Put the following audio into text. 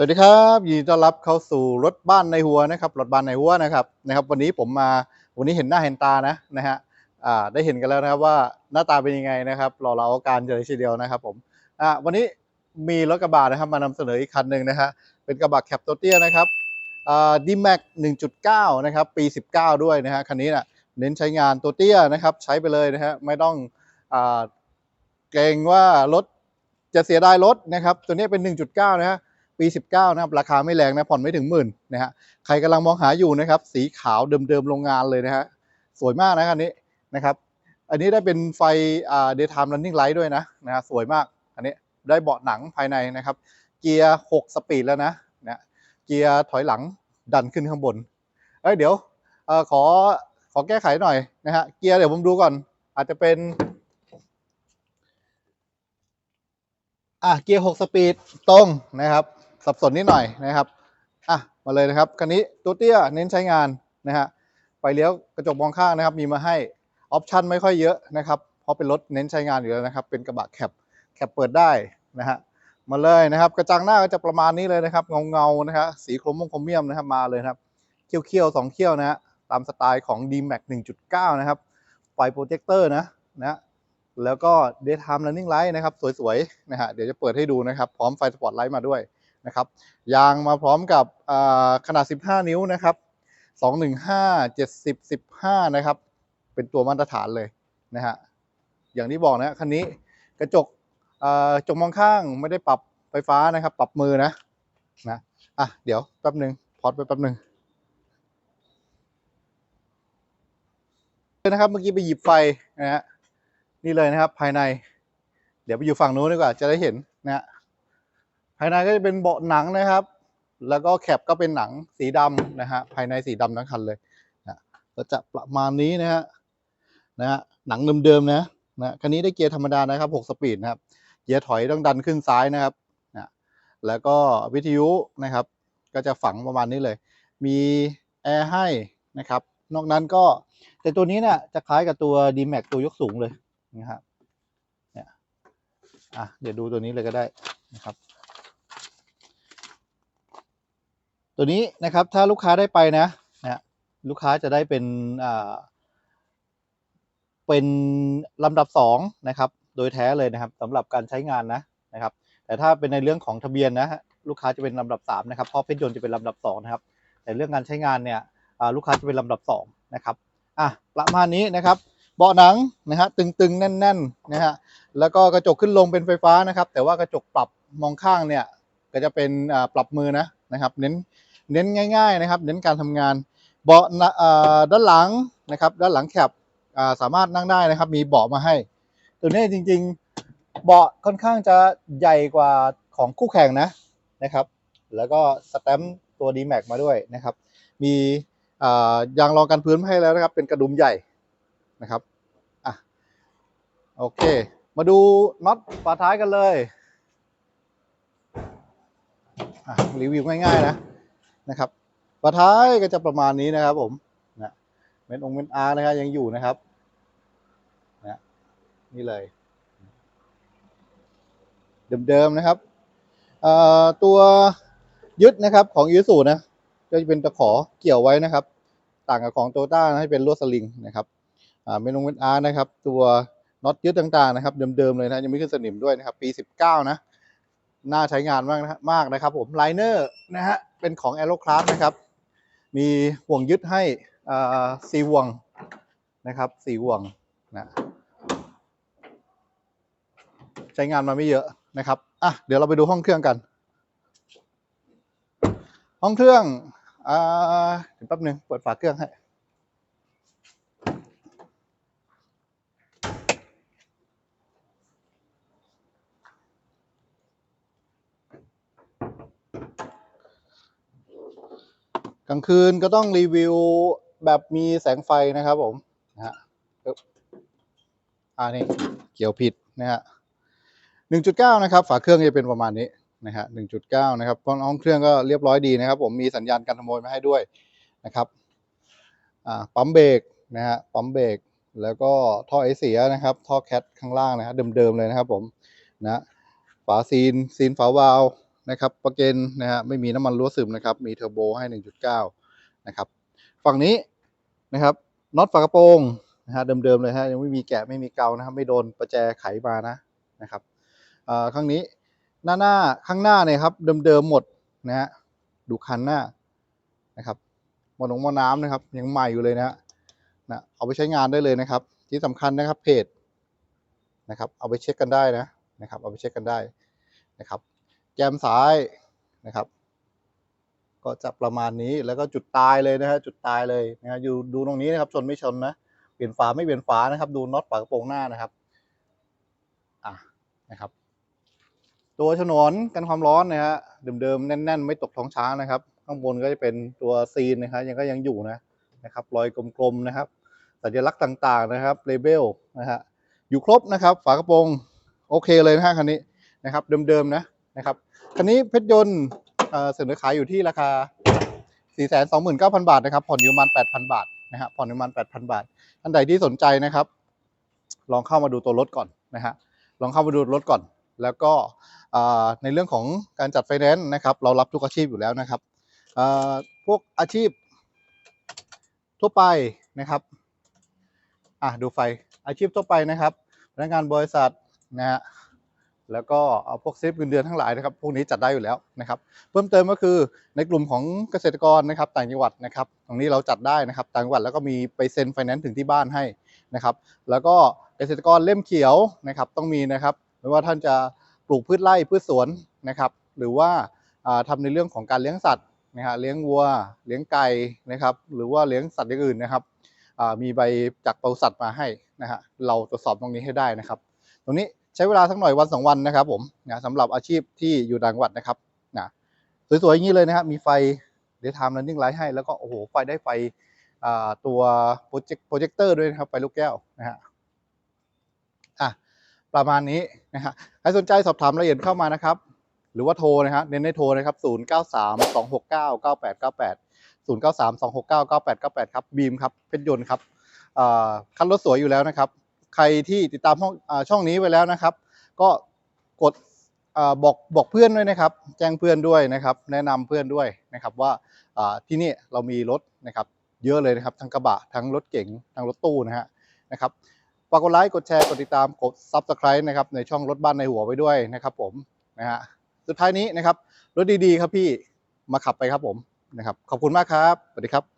สวัสดีครับยินดีต้อนรับเข้าสู่รถบ้านในหัวนะครับรถบ้านในหัวนะครับนะครับ วันนี้ผมมาวันนี้เห็นหน้าเห็นตานะนะฮะอ่าได้เห็นกันแล้วนะครับว่าหน้าตาเป็นยังไงนะครับรอเราเอาการเจอทีเดียวนะครับผมอ่าวันนี้มีรถกระบะนะครับมานำเสนออีกคันหนึ่งนะฮะเป็นกระบะแคปตัวเตี้ยนะครับอ่าดีแม็ก1.9นะครับปี19ด้วยนะฮะคันนี้น่ะเน้นใช้งานตัวเตี้ยนะครับใช้ไปเลยนะฮะไม่ต้องอ่าเกรงว่ารถจะเสียดายรถนะครับตัวนี้เป็น 1.9 นะฮะ ปี 19 นะครับ ราคาไม่แรงนะ ผ่อนไม่ถึงหมื่นนะฮะ ใครกำลังมองหาอยู่นะครับ สีขาวเดิมๆโรงงานเลยนะฮะ สวยมากนะคันนี้นะครับ อันนี้ได้เป็นไฟอ่า daytime running light ด้วยนะนะฮะสวยมาก อันนี้ได้เบาะหนังภายในนะครับ เกียร์ 6 สปีดแล้วนะนะ เกียร์ถอยหลังดันขึ้นข้างบน เอ้ยเดี๋ยวเอ่อขอขอแก้ไขหน่อยนะฮะ เกียร์เดี๋ยวผมดูก่อน อาจจะเป็นอะเกียร์ 6 สปีดตรงนะครับ สับสนนิดหน่อยนะครับอะมาเลยนะครับคันนี้ตัวเตี้ยเน้นใช้งานนะฮะไฟเลี้ยวกระจกมองข้างนะครับ มีมาให้ออปชันไม่ค่อยเยอะนะครับเพราะเป็นรถเน้นใช้งานอยู่แล้วนะครับ เป็นกระบะแคปแคปเปิดได้นะฮะมาเลยนะครับ กระจังหน้าก็จะประมาณนี้เลยนะครับ เงาเงานะฮะสีโครมงโครเมียมนะครับมาเลยครับเขี้ยวเขี้ยวๆสองเขี้ยวนะฮะตามสไตล์ของ D-Max 1.9 นะครับไฟโปรเจคเตอร์นะนะแล้วก็ daytime running light นะครับ สวยๆนะฮะเดี๋ยวจะเปิดให้ดูนะครับ พร้อมไฟสปอตไลท์มาด้วย นะครับ ยางมาพร้อมกับขนาด 15 นิ้วนะครับ 215 70 15 นะครับ เป็นตัวมาตรฐานเลยนะฮะ อย่างที่บอกนะคันนี้กระจกจกมองข้างไม่ได้ปรับไฟฟ้านะครับ ปรับมือนะนะอะเดี๋ยวแป๊บหนึ่งพอดไปแป๊บหนึ่งนะครับเมื่อกี้ไปหยิบไฟนะฮะนี่เลยนะครับภายใน เดี๋ยวไปอยู่ฝั่งนู้นดีกว่าจะได้เห็นนะฮะ ภายในก็จะเป็นเบาะหนังนะครับ แล้วก็แคปก็เป็นหนังสีดำนะฮะภายในสีดำทั้งคันเลยนะก็จะประมาณนี้นะฮะนะฮะหนังเดิมๆนะนะคันนี้ได้เกียร์ธรรมดานะครับ6สปีดนะครับเกียร์ถอยต้องดันขึ้นซ้ายนะครับนะแล้วก็วิทยุนะครับ ก็จะฝังประมาณนี้เลย มีแอร์ให้นะครับ นอกนั้นก็แต่ตัวนี้เนี่ยจะคล้ายกับตัว D-Max ตัวยกสูงเลยนะครับเนี่ยอะเดี๋ยวดูตัวนี้เลยก็ได้นะครับ ตัวนี้นะครับถ้าลูกค้าได้ไปนะนะลูกค้าจะได้เป็นอ่าเป็นลำดับสองนะครับ โดยแท้เลยนะครับสำหรับการใช้งานนะนะครับ แต่ถ้าเป็นในเรื่องของทะเบียนนะฮะลูกค้าจะเป็นลำดับสามนะครับเพราะเพชรยนต์จะเป็นลำดับสองนะครับ แต่เรื่องการใช้งานเนี่ยลูกค้าจะเป็นลำดับสองนะครับอะประมาณนี้นะครับ เบาะหนังนะฮะตึงๆ แน่นๆนะฮะแล้วก็กระจกขึ้นลงเป็นไฟฟ้านะครับ แต่ว่ากระจกปรับมองข้างเนี่ยก็จะเป็นปรับมือนะนะครับ เน้น เน้นง่าย ๆนะครับ เน้นการทำงาน เบาะอ่าด้านหลังนะครับ ด้านหลังแคปอ่าสามารถนั่งได้นะครับ มีเบาะมาให้ ตัวนี้จริง ๆ เบาะค่อนข้างจะใหญ่กว่าของคู่แข่งนะนะครับ แล้วก็สแตมป์ตัว D-Max มาด้วยนะครับ มีอ่ายางรองกันพื้นมาให้แล้วนะครับ เป็นกระดุมใหญ่นะครับอะโอเค มาดูน็อตฝาท้ายกันเลยอะรีวิวง่ายๆนะ นะครับฝาท้ายก็จะประมาณนี้นะครับ ผมนะเม็ดองเม็ดอาร์นะครับยังอยู่นะครับนะนี่เลย เดิมๆนะครับเอ่อตัวยึดนะครับของยูสูนะก็จะเป็นตะขอเกี่ยวไว้นะครับ ต่างกับของโตต้าให้เป็นลวดสลิงนะครับอ่าเมนงเมนอาร์นะครับ ตัวน็อตยึดต่างๆนะครับ เดิมๆเลยนะยังไม่ขึ้นสนิมด้วยนะครับ ปี 19 นะ น่าใช้งานมากนะมากนะครับ ผมไลเนอร์นะฮะ เป็นของ a e r o c r a f t นะครับ มีห่วงยึดให้สี่ห่วงนะครับสี่ห่วงนะใช้งานมาไม่เยอะนะครับอะเดี๋ยวเราไปดูห้องเครื่องกัน ห้องเครื่องอ่าเดี๋ยวแป๊บหนึ่งเปิดฝาเครื่องให้ กลางคืนก็ต้องรีวิวแบบมีแสงไฟนะครับผมนะฮะปึ๊บอ่านี่เกี่ยวผิดนะฮะหนึ่งจุดเก้านะครับ ฝาเครื่องจะเป็นประมาณนี้นะฮะหนึ่งจุดเก้านะครับเพราะห้องเครื่องก็เรียบร้อยดีนะครับ ผมมีสัญญาณการขโมยมาให้ด้วยนะครับอ่าปั๊มเบรกนะฮะปั๊มเบรกแล้วก็ท่อไอเสียนะครับ ท่อแคทข้างล่างนะครับเดิมๆเลยนะครับผมนะฝาซีนซีนฝาวาล์ว นะครับประเกนนะฮะไม่มีน้ำมันรั่วซึมนะครับ มีเทอร์โบให้ 1.9 นะครับ ฝั่งนี้นะครับน็อตฝากระโปรงนะฮะเดิมๆเลยฮะยังไม่มีแกะไม่มีเกานะครับ ไม่โดนประแจไขมานะนะครับอ่าข้างนี้หน้าหน้าข้างหน้าเนี่ยครับเดิมๆหมดนะฮะดูคันหน้านะครับหมดลงมอน้ำนะครับ ยังใหม่อยู่เลยนะฮะนะเอาไปใช้งานได้เลยนะครับ ที่สำคัญนะครับเพจนะครับ เอาไปเช็คกันได้นะนะครับ เอาไปเช็คกันได้นะครับ แกมซ้ายนะครับ ก็จะประมาณนี้แล้วก็จุดตายเลยนะฮะจุดตายเลยนะฮะอยู่ดูตรงนี้นะครับชนไม่ชนนะเปลี่ยนฝาไม่เปลี่ยนฝานะครับ ดูน็อตฝากระโปรงหน้านะครับอะนะครับ ตัวฉนวนกันความร้อนนะฮะเดิมๆแน่น ๆ ไม่ตกท้องช้างนะครับ ข้างบนก็จะเป็นตัวซีนนะครับยังก็ยังอยู่นะนะครับ รอยกลมๆนะครับ สัญลักษณ์ต่างๆนะครับเลเบลนะฮะอยู่ครบนะครับ ฝากระโปรงโอเคเลยนะฮะคันนี้นะครับ เดิมๆนะนะครับ คันนี้เพชรยนต์เสนอขายอยู่ที่ราคา 429,000 บาทนะครับ ผ่อนอยู่ประมาณ 8,000 บาทนะฮะผ่อนอยู่ประมาณ 8,000 บาทท่านใดที่สนใจนะครับ ลองเข้ามาดูตัวรถก่อนนะฮะลองเข้ามาดูรถก่อน แล้วก็ในเรื่องของการจัดไฟแนนซ์นะครับ เรารับทุกอาชีพอยู่แล้วนะครับพวกอาชีพทั่วไปนะครับอะดูไฟอาชีพทั่วไปนะครับพนักงานบริษัทนะฮะ แล้วก็เอาพวกเซฟเงินเดือนทั้งหลายนะครับ พวกนี้จัดได้อยู่แล้วนะครับ เพิ่มเติมก็คือในกลุ่มของเกษตรกรนะครับต่างจังหวัดนะครับ ตรงนี้เราจัดได้นะครับ ต่างจังหวัดแล้วก็มีไปเซ็นไฟแนนซ์ถึงที่บ้านให้นะครับ แล้วก็เกษตรกรเล่มเขียวนะครับ ต้องมีนะครับ ไม่ว่าท่านจะปลูกพืชไร่พืชสวนนะครับ หรือว่าทำาในเรื่องของการเลี้ยงสัตว์นะฮะเลี้ยงวัว เลี้ยงไก่นะครับ หรือว่าเลี้ยงสัตว์อย่างอื่นนะครับมีใบจากปศุสัตว์มาให้นะฮะเราตรวจสอบตรงนี้ให้ได้นะครับ รงนี้ใช้เวลาสักหน่อยวันสองวันนะครับ ผมนะสำหรับอาชีพที่อยู่ต่างจังหวัดนะครับนะสวยๆอย่างนี้เลยนะครับมีไฟเดี๋ยวทำ running light ให้แล้วก็โอ้โหไฟได้ไฟตัวโปรเจคโปรเจคเตอร์ด้วยนะครับไฟลูกแก้วนะฮะอะประมาณนี้นะฮะใครสนใจสอบถามรายละเอียดเข้ามานะครับ หรือว่าโทรนะฮะเน้นให้โทรนะครับ 0 9 3 2 6 9 9 8 9 8 0 9 3 2 6 9 9 8 9 8 ครับบีมครับเพชรยนต์ครับคันรถสวยอยู่แล้วนะครับ ใครที่ติดตามช่องอช่องนี้ไว้แล้วนะครับ ก็กดอบอกบอกเพื่อนด้วยนะครับ แจ้งเพื่อนด้วยนะครับ แนะนำเพื่อนด้วยนะครับว่าที่นี่เรามีรถนะครับ เยอะเลยนะครับ ทั้งกระบะทั้งรถเก๋งทั้งรถตู้นะฮะนะครับฝากกดไลค์กดแชร์กดติดตามกด Subscribe นะครับในช่องรถบ้านในหัวไว้ด้วยนะครับ ผมนะฮะสุดท้ายนี้นะครับรถดีๆ ครับพี่มาขับไปครับผมนะครับ ขอบคุณมากครับสวัสดีครับ